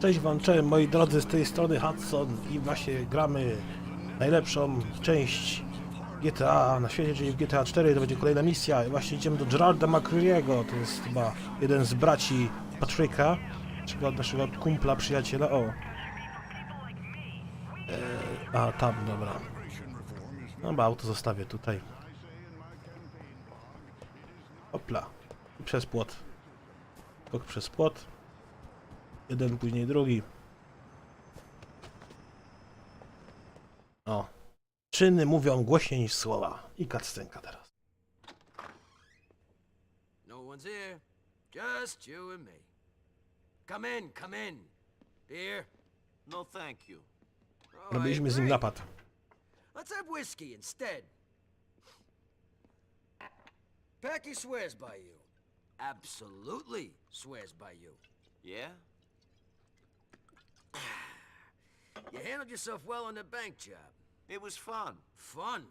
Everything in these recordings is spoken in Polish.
Cześć wam, cześć moi drodzy, z tej strony Hudson i właśnie gramy najlepszą część GTA na świecie, czyli w GTA 4, to będzie kolejna misja właśnie idziemy do Gerarda McCreary'ego, to jest chyba jeden z braci Patryka, naszego, naszego kumpla, przyjaciela, o. E, a, tam, dobra. Dobra, auto zostawię tutaj. Hopla. I przez płot. Skok przez płot. Jeden, później drugi. O. Czyny mówią głośniej niż słowa. I kaccenka teraz. No one's here. Just you and me. Come in, come in. Beer? No, thank you. Robiliśmy z nim napad. Let's have whiskey instead. Packy swears by you. Absolutely swears by you. Yeah? You handled yourself well on the bank job. It was fun. Fun.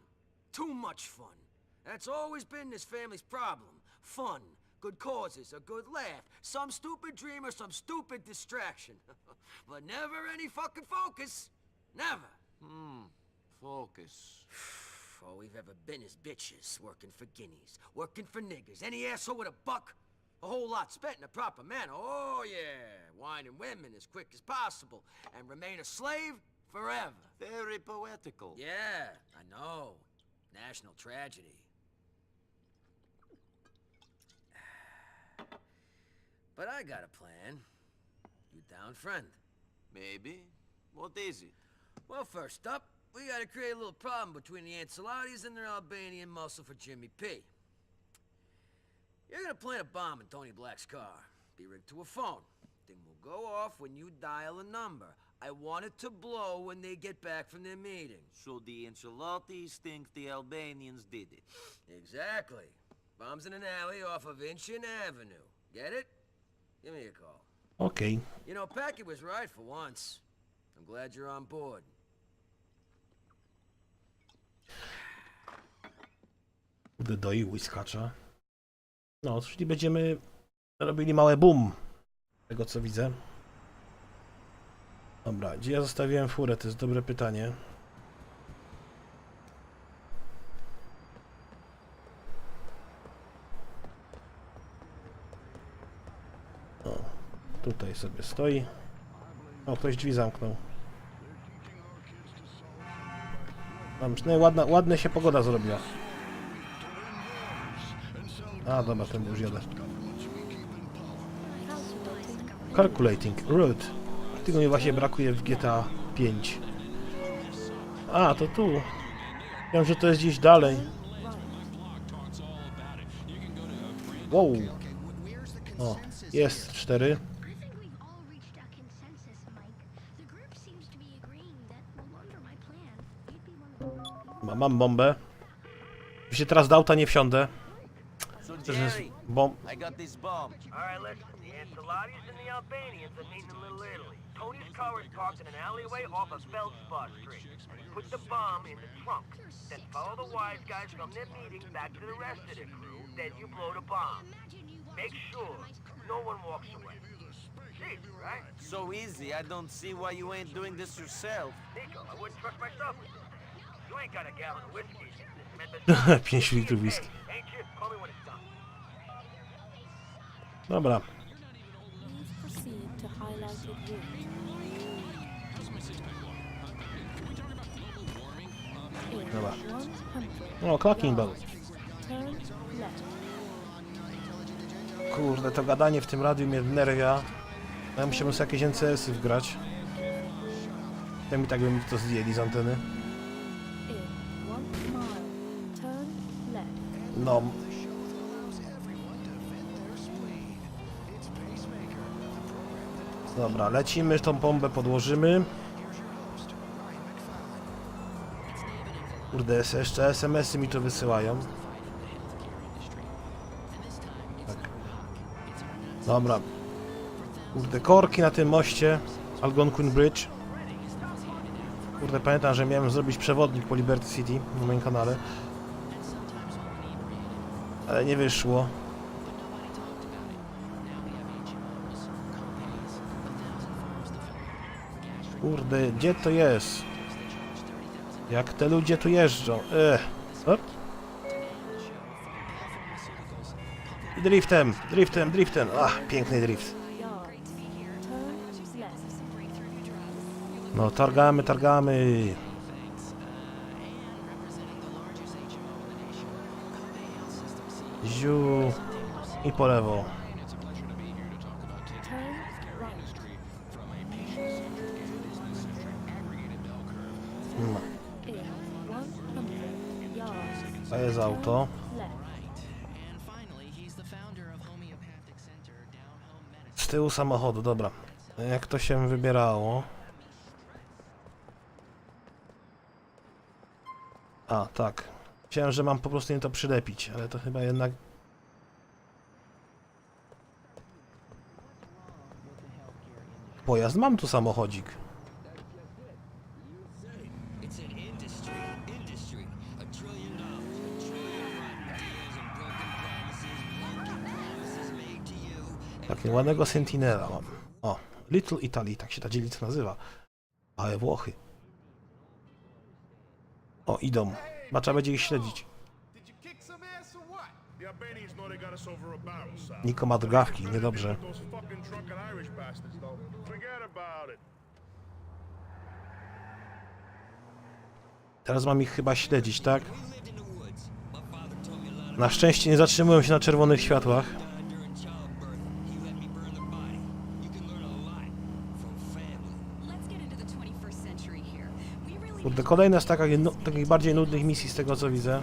Too much fun. That's always been this family's problem. Fun. Good causes, a good laugh, some stupid dream or some stupid distraction. but never any fucking focus. Never. Hmm. Focus. All we've ever been is bitches, working for guineas, working for niggers, any asshole with a buck. A whole lot spent in a proper manner. Oh yeah, Wine and women as quick as possible, and remain a slave forever. Very poetical. Yeah, I know. National tragedy. But I got a plan. You down, friend? Maybe. What is it? Well, first up, we gotta create a little problem between the Ancelottis and their Albanian muscle for Jimmy P. You're gonna plant a bomb in Tony Black's car. Be rigged to a phone. Thing will go off when you dial a number. I want it to blow when they get back from their meeting. So the Ancelottis think the Albanians did it. Exactly. Bombs in an alley off of Inchin Avenue. Get it? Give me a call. Okay. You know, Packy was right for once. I'm glad you're on board. Kurde, doi whiskacza. No, czyli będziemy robili małe boom. Tego co widzę. Dobra, gdzie ja zostawiłem furę? To jest dobre pytanie. O, tutaj sobie stoi. O, ktoś drzwi zamknął. Tam przynajmniej ładna, ładnie się pogoda zrobiła. A, dobra, ten już jadę. Calculating route. Tego mi właśnie brakuje w GTA 5. A, to tu. Wiem, że to jest gdzieś dalej. Wow. O, jest 4. I think we've all reached a consensus, Mike. The group seems to be agreeing that well, under my plan, you'd be one of the Ma, mam bombę. Jeśli teraz do nie wsiądę. So, To jest Jerry, bomb. I got this bomb. All right, listen. The Ancelottis and the Albanians are meeting in Little Italy. Tony's car is parked in an alleyway off of Feldspar Street. Put the bomb in the trunk. Then follow the wise guys from their meeting back to the rest of the crew. Then you blow the bomb. Make sure no one walks away. Easy, right? So easy, I don't see why you ain't doing this yourself. Nico, I wouldn't trust myself with this. You ain't got a gallon of whiskey. And besides, 5 litrów whisky. Dobra. Dobra. 100 O, clacking bell. turn left. Kurde, to gadanie w tym radiu mnie wnerwia. Ja musiałbym sobie jakieś NCS-y wgrać. Ja mi tak by mi to zdjęli z anteny. No. Dobra, lecimy, tą bombę podłożymy. Kurde, es- jeszcze SMS-y mi to wysyłają. Tak. Dobra. Kurde, korki na tym moście. Algonquin Bridge. Kurde, pamiętam, że miałem zrobić przewodnik po Liberty City na moim kanale. Ale nie wyszło. Kurde, gdzie to jest? Jak te ludzie tu jeżdżą? Ech. Op. Driftem, driftem, driftem. Ach, piękny drift. No, targamy, targamy. Ziu. I po lewo. Turn right. In 100 yards. To jest auto. Z tyłu samochodu, dobra. Jak to się wybierało? A, tak. Myślałem, że mam po prostu nie to przylepić, ale to chyba jednak... Pojazd mam tu samochodzik. Takiego ładnego Sentinela mam. O, Little Italy, tak się ta dzielnica nazywa. Ale Włochy. O, idą. Chyba trzeba będzie ich śledzić. Niko ma drgawki, niedobrze. Teraz mam ich chyba śledzić, tak? Na szczęście nie zatrzymują się na czerwonych światłach. Kurde, kolejna z takich, nu- takich bardziej nudnych misji z tego co widzę.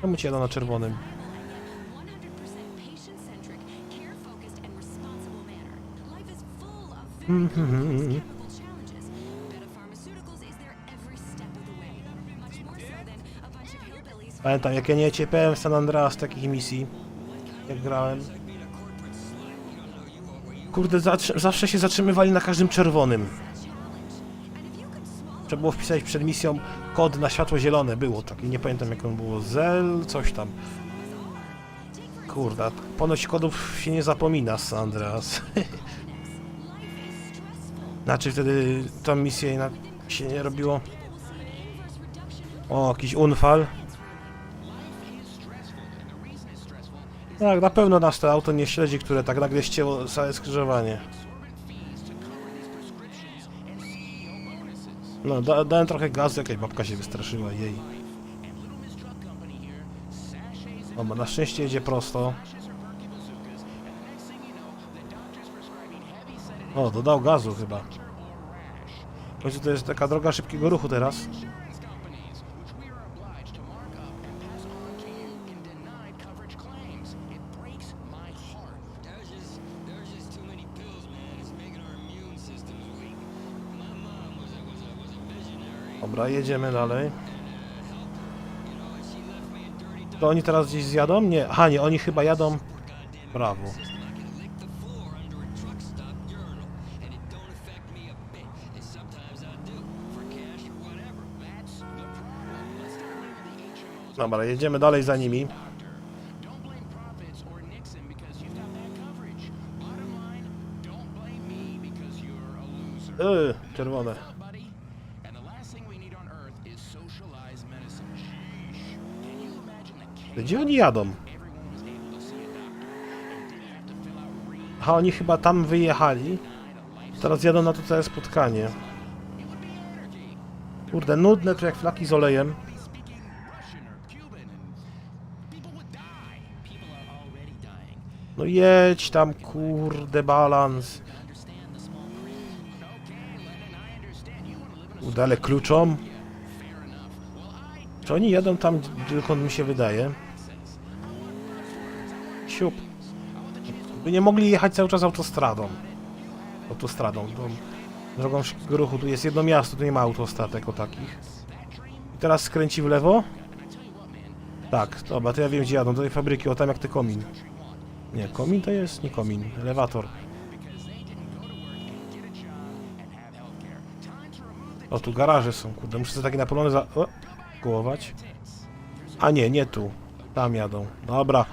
Czemu ci jadą na czerwonym? viable and yet 100% patient-centric, care-focused, and responsible manner. Life is full of very complex chemical challenges. Beta Pharmaceuticals is there every step of the way. Much more so than a bunch of hillbillies Pamiętam, jak ja nie cierpiałem San Andreas takich misji, jak grałem. Kurde, zawsze się zatrzymywali na każdym czerwonym. Trzeba było wpisać przed misją kod na światło zielone. Było takie, nie pamiętam jak on było. Zel, coś tam. Kurde, ponoć kodów się nie zapomina z San Andreas. Znaczy wtedy tą misję się nie robiło. O, jakiś unfal. Tak, na pewno nas to auto nie śledzi, które tak nagle ścięło całe skrzyżowanie. No, da, dałem trochę gazu, jakaś babka się wystraszyła, jej. O, na szczęście jedzie prosto. O, dodał gazu chyba. W końcu to jest taka droga szybkiego ruchu teraz. Dobra, jedziemy dalej. To oni teraz gdzieś zjadą? Nie, aha nie, oni chyba jadą. HMOs. Dobra, jedziemy dalej za nimi. Don't blame fill out reams Aha, oni chyba tam wyjechali. Teraz jadą na to całe spotkanie. Kurde, nudne to jak flaki z olejem. No jedź tam, kurde, balans. Understand the small print? Okay, Lennon, I understand you want to live in a Kurde, ale kluczą. fair enough. Well, I Czy oni jadą tam, dokąd mi się wydaje? By nie mogli jechać cały czas autostradą. Autostradą, tą drogą ruchu. Tu jest jedno miasto, tu nie ma autostrad jako takich. I teraz skręci w lewo? Tak, dobra, to ja wiem gdzie jadą, do tej fabryki, o tam jak ty komin. Nie, komin to jest, nie komin, elewator. O, tu garaże są, kurde, muszę sobie takie napolone za... O, kołować. A nie, nie tu. Tam jadą. Dobra.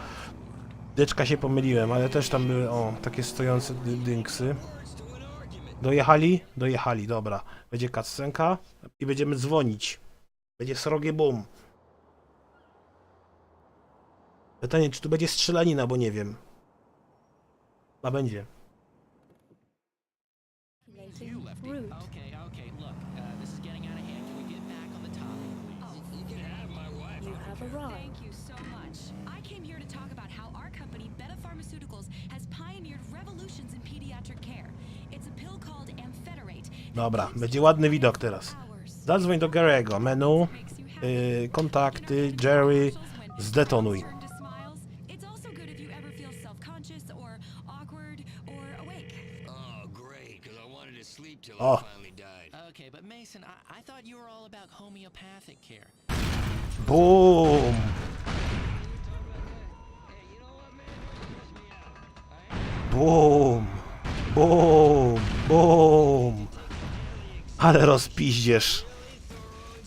Dyczka się pomyliłem, ale też tam były, o, takie stojące dy dynksy. Dojechali? Dojechali, dobra. Będzie cutscenka i będziemy dzwonić. Będzie srogie boom. Pytanie, czy tu będzie strzelanina, bo nie wiem. A będzie. Calculating have arrived. Thank you so much. I came here to talk about how our company, Beta Pharmaceuticals, has pioneered revolutions in pediatric care. It's a pill called Ampheterate. Dobra, będzie ładny widok teraz. Zadzwoń do Gary'ego. Menu, yy, kontakty, Jerry, zdetonuj. O! Oh. Okay, but Mason, I, I thought you were all about homeopathic care. Boom! Boom! Boom! Boom! Ale rozpiździesz. Thorough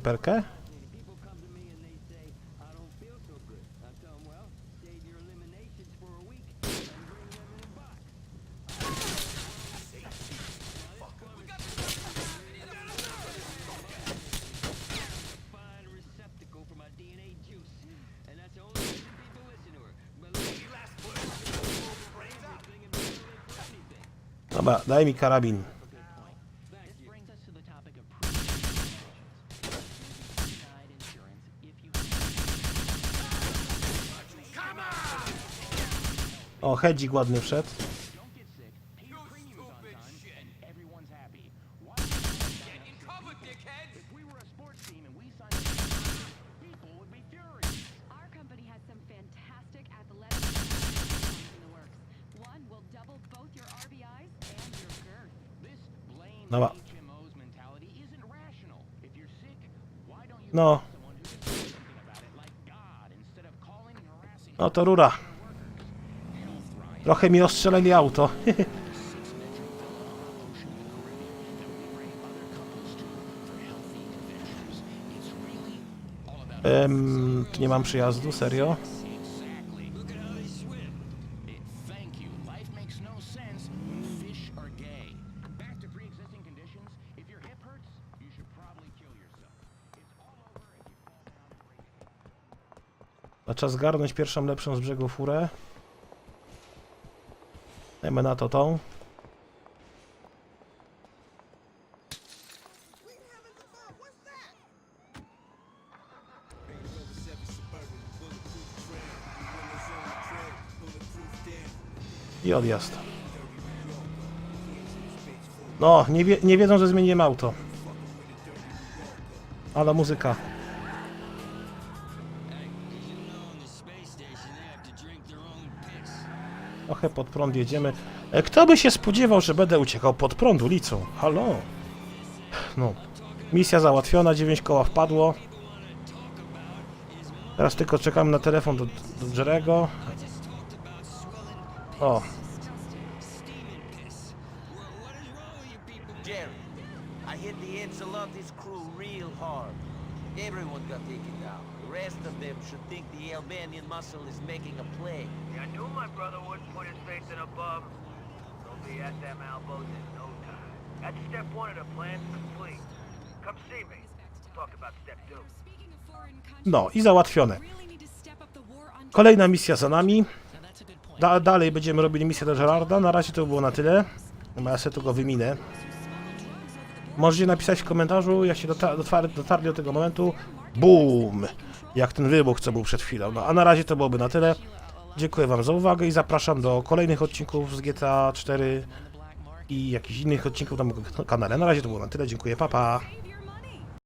inspection Dobra, daj mi karabin. O, hedzik ładny wszedł. Harassing no to rura. Trochę mi ostrzelili auto. Em, tu nie mam przyjazdu, serio? A czas zgarnąć pierwszą lepszą z brzegu furę. Dajmy na to tą. I odjazd. No, nie, wie, nie wiedzą, że zmieniłem auto. Ale muzyka. Trochę pod prąd jedziemy. E, Kto by się spodziewał, że będę uciekał pod prąd ulicą? Halo? No. Misja załatwiona, 9 koła wpadło. Teraz tylko czekam na telefon do, do Jerego. O, I hit the Encelotes crew real hard. Everyone got taken down. Rest of them should think the Albanian muscle is making a play. Yeah, I knew my brother wouldn't put his faith in a bum. He'll be at them elbows in no time. That's step one of the plan complete. Come see me. Talk about step two. No i załatwione. Kolejna misja za nami. Da dalej będziemy robili misję do Gerarda. Na razie to było na tyle. No, Ja sobie tu go wyminę. Możecie napisać w komentarzu, jak się dota dotar dotarli do tego momentu. Boom! Jak ten wybuch, co był przed chwilą. No a na razie to byłoby na tyle. Dziękuję Wam za uwagę i zapraszam do kolejnych odcinków z GTA 4 i jakichś innych odcinków na moim kanale. Na razie to było na tyle. Dziękuję, pa pa!